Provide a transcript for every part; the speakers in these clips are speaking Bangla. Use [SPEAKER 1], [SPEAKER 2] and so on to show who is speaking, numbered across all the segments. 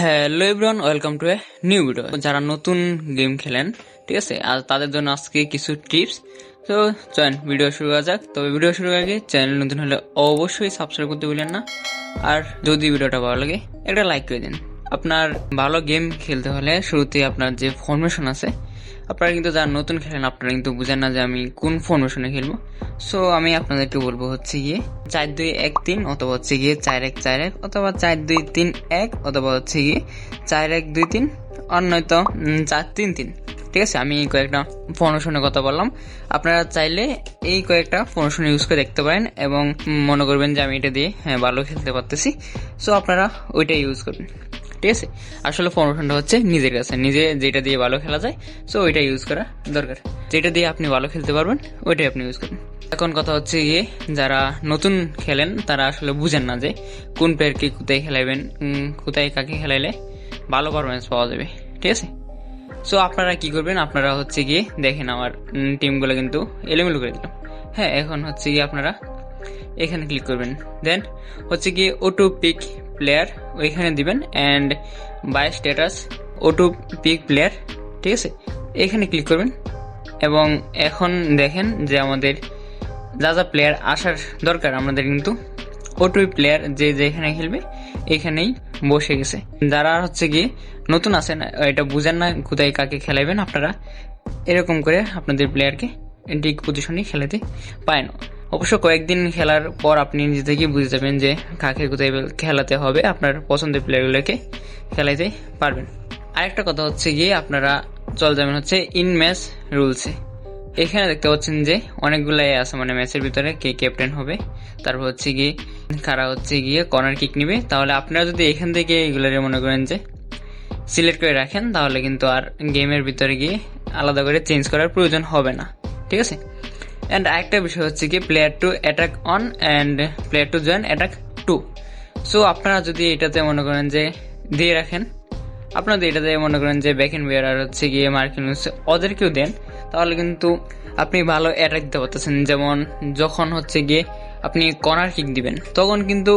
[SPEAKER 1] Hello everyone welcome to a new video যারা নতুন গেম খেলেন, ঠিক আছে? আর তাদের জন্য আজকে কিছু টিপস তো চলেন ভিডিও শুরু করা যাক। তবে ভিডিও শুরু আগে চ্যানেল নতুন হলে অবশ্যই সাবস্ক্রাইব করতে ভুলেন না। আর যদি ভিডিওটা ভালো লাগে, একটা লাইক করে দিন। আপনার ভালো গেম খেলতে হলে শুরুতে আপনার যে ফরমেশন আছে, আপনারা কিন্তু যারা নতুন খেলেন, আপনারা কিন্তু বুঝেন না যে আমি কোন ফরমেশনে খেলব। সো আমি আপনাদেরকে বলব হচ্ছে গিয়ে চার দুই এক তিন অথবা হচ্ছে গিয়ে চার এক চার এক অথবা চার দুই তিন এক অথবা হচ্ছে গিয়ে চার এক দুই তিন আর নয়তো চার তিন তিন। ঠিক আছে? আমি কয়েকটা ফরমেশনের কথা বললাম। আপনারা চাইলে এই কয়েকটা ফরমেশন ইউজ করে দেখতে পারেন এবং মনে করবেন যে আমি এটা দিয়ে হ্যাঁ ভালো খেলতে পারতেছি। সো আপনারা ওইটা ইউজ করবেন। ঠিক আছে আসলে ফরমেশনটা হচ্ছে নিজের কাছে নিজে যেটা দিয়ে ভালো খেলা যায় সো ওইটা ইউজ করা দরকার। যেটা দিয়ে আপনি ভালো খেলতে পারবেন ওইটাই আপনি ইউজ করুন এখন কথা হচ্ছে গিয়ে যারা নতুন খেলেন তারা আসলে বুঝেন না যে কোন প্লেয়ারকে কোথায় খেলাইবেন উম, কোথায় কাকে খেলাইলে ভালো পারফরমেন্স পাওয়া যাবে ঠিক আছে? সো আপনারা কি করবেন আপনারা হচ্ছে গিয়ে দেখেন আমার টিমগুলো কিন্তু এলোমেলো করে দিলাম হ্যাঁ এখন হচ্ছে গিয়ে আপনারা এখানে ক্লিক করবেন। দেন হচ্ছে গিয়ে ওটু পিক প্লেয়ার ওইখানে দিবেন অ্যান্ড বাই স্ট্যাটাস ওটু পিক প্লেয়ার ঠিক আছে? এখানে ক্লিক করবেন এবং এখন দেখেন যে আমাদের যা যা প্লেয়ার আসার দরকার, আমাদের কিন্তু ওটু প্লেয়ার যে যেখানে খেলবে এখানেই বসে গেছে। যারা হচ্ছে গিয়ে নতুন আছেন, এটা বুঝেন না কোথায় কাকে খেলাইবেন আপনারা, এরকম করে আপনাদের প্লেয়ারকে ঠিক পজিশনে খেলাতে পারেন। অবশ্য কয়েকদিন খেলার পর আপনি নিজে থেকেই বুঝে যাবেন যে কাকে কোথায় খেলাতে হবে, আপনার পছন্দের প্লেয়ারগুলোকে খেলাইতে পারবেন। আরেকটা কথা হচ্ছে গিয়ে আপনারা চলে যাবেন হচ্ছে ইন ম্যাচ রুলসে এখানে দেখতে পাচ্ছেন যে অনেকগুলাই আছে মানে ম্যাচের ভিতরে কে ক্যাপ্টেন হবে, তারপর হচ্ছে গিয়ে কারা হচ্ছে গিয়ে কর্নার কিক নিবে। তাহলে আপনারা যদি এখান থেকে এগুলোরে মনে করেন যে সিলেক্ট করে রাখেন, তাহলে কিন্তু আর গেমের ভিতরে গিয়ে আলাদা করে চেঞ্জ করার প্রয়োজন হবে না। ঠিক আছে? অ্যান্ড আরেকটা বিষয় হচ্ছে কি player to attack on and player to join attack to so আপনারা যদি এটাতে মনে করেন যে দিয়ে রাখেন আপনাদের এটাতে মনে করেন যে ব্যাক এন্ড আর হচ্ছে গিয়ে মার্কিনুস ওদেরকেও দেন, তাহলে কিন্তু আপনি ভালো অ্যাটাক দিতে পারতেছেন। যেমন যখন হচ্ছে গিয়ে আপনি কর্নার কিক দিবেন, তখন কিন্তু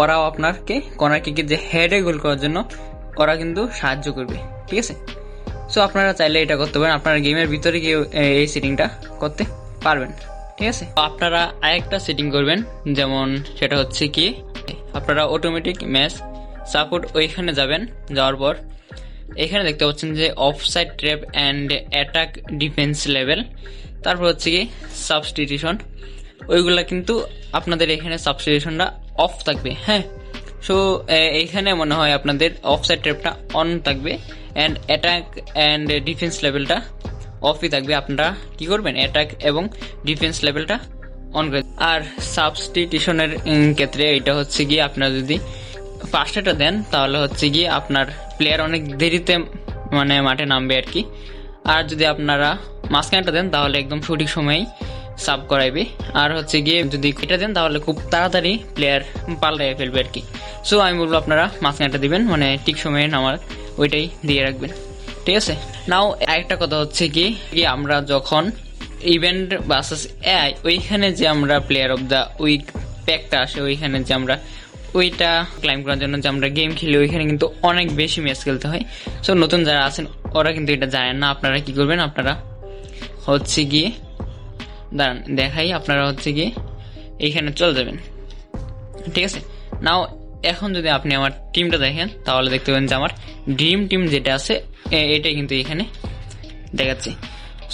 [SPEAKER 1] ওরাও আপনাকে কর্নার কিকের যে হেডে গোল করার জন্য ওরা কিন্তু সাহায্য করবে, ঠিক আছে? সো আপনারা চাইলে এটা করতে পারেন, আপনার গেমের ভিতরে গিয়ে এই সেটিংটা করতে। পারবেন, ঠিক আছে? আপনারা আরেকটা সেটিং করবেন, যেমন সেটা হচ্ছে কি, আপনারা অটোমেটিক ম্যাচ সাপোর্ট ওইখানে যাবেন, যাওয়ার পর। এখানে দেখতে পাচ্ছেন যে offside trap and attack defence level তারপর হচ্ছে কি সাবস্টিটিউশন ওইগুলা কিন্তু আপনাদের এখানে সাবস্টিটিউশনটা অফ থাকবে হ্যাঁ? সো এইখানে মনে হয় আপনাদের অফসাইড ট্র্যাপটা অন থাকবে অ্যান্ড অ্যাটাক অ্যান্ড ডিফেন্স লেভেলটা অফই থাকবে আপনারা কি করবেন? অ্যাটাক এবং ডিফেন্স লেভেলটা অন করে আর সাবস্টিটিউশনের ক্ষেত্রে এটা হচ্ছে গিয়ে আপনারা যদি ফার্স্টেটা দেন, তাহলে হচ্ছে গিয়ে আপনার প্লেয়ার অনেক দেরিতে মানে মাঠে নামবে আর কি। আর যদি আপনারা মাঝখানেটা দেন, তাহলে একদম সঠিক সময়েই সাব করাইবে। আর হচ্ছে গিয়ে যদি এটা দেন, তাহলে খুব তাড়াতাড়ি প্লেয়ার পাল্টাই ফেলবে আর কি। সো আমি বলব আপনারা মাঝখানেটা দিবেন মানে ঠিক সময়ে নামার ওইটাই দিয়ে রাখবেন। ঠিক আছে? নাও আরেকটা কথা হচ্ছে কি আমরা যখন ইভেন্ট বাসাস ওইখানে যে আমরা প্লেয়ার অফ দ্য উইক প্যাকটা আসে, ওইখানে যে আমরা, ওইটা ক্লাইম করার জন্য যে আমরা গেম খেলি, ওইখানে কিন্তু অনেক বেশি ম্যাচ খেলতে হয়। সো নতুন যারা আছেন, ওরা কিন্তু এটা জানেন না। আপনারা কি করবেন? আপনারা হচ্ছে গিয়ে দাঁড়ান, দেখাই আপনারা হচ্ছে গিয়ে এইখানে চলে যাবেন। ঠিক আছে? নাও এখন যদি আপনি আমার টিমটা দেখেন, তাহলে দেখতে পাবেন যে আমার ড্রিম টিম যেটা আছে এটাই কিন্তু এখানে দেখাচ্ছে।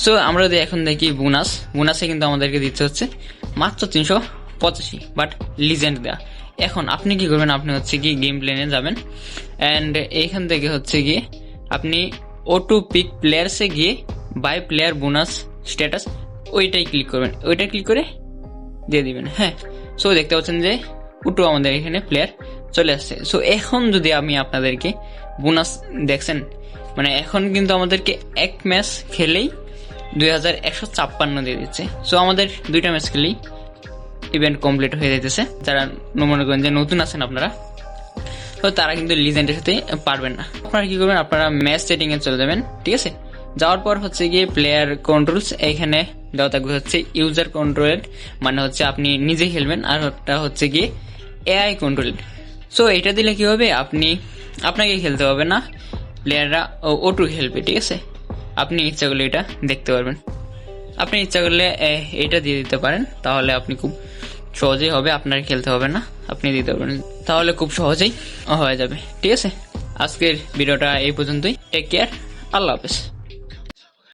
[SPEAKER 1] সো আমরা যদি এখন দেখি বোনাস বোনাসে কিন্তু আমাদেরকে দিতে হচ্ছে মাত্র তিনশো পঁচাশি বাট লিজেন্ড দেওয়া এখন আপনি কি করবেন? আপনি হচ্ছে কি গেম প্লেনে যাবেন অ্যান্ড এইখান থেকে হচ্ছে গিয়ে আপনি ও টু পিক প্লেয়ার্সে গিয়ে বাই প্লেয়ার বোনাস স্ট্যাটাস ওইটাই ক্লিক করবেন। ওইটা ক্লিক করে দিয়ে দিবেন হ্যাঁ। সো দেখতে পাচ্ছেন যে উটু আমাদের এখানে প্লেয়ার চলে আসছে। সো এখন যদি আমি আপনাদেরকে বোনাস দেখছেন মানে এখন কিন্তু আমাদেরকে এক ম্যাচ খেলেই দুই হাজার একশো ছাপ্পান্ন দিয়ে দিচ্ছে। সো আমাদের দুইটা ম্যাচ খেলেই ইভেন্ট কমপ্লিট হয়ে যেতেছে যারা মনে করেন যে নতুন আছেন আপনারা, তো তারা কিন্তু লিজেন্ডের সাথে পারবেন না। আপনারা কি করবেন? আপনারা ম্যাচ সেটিংয়ে চলে যাবেন, ঠিক আছে? যাওয়ার পর হচ্ছে গিয়ে প্লেয়ার কন্ট্রোলস এখানে দেওয়া থাকবে হচ্ছে ইউজার কন্ট্রোলেড মানে হচ্ছে আপনি নিজে খেলবেন, আর ওটা হচ্ছে গিয়ে এআই কন্ট্রোলেড সো এটা দিলে কি হবে? আপনি, আপনাকে খেলতে হবে না। প্লেয়াররা ও ওটু খেলবে, ঠিক আছে? আপনি ইচ্ছা করলে এটা দেখতে পারবেন। আপনি ইচ্ছা করলে এটা দিয়ে দিতে পারেন। তাহলে আপনি খুব সহজেই হবে, আপনার খেলতে হবে না। আপনি দিতে পারবেন তাহলে খুব সহজেই হয়ে যাবে, ঠিক আছে? আজকের ভিডিওটা এই পর্যন্তই। টেক কেয়ার আল্লাহ হাফেজ।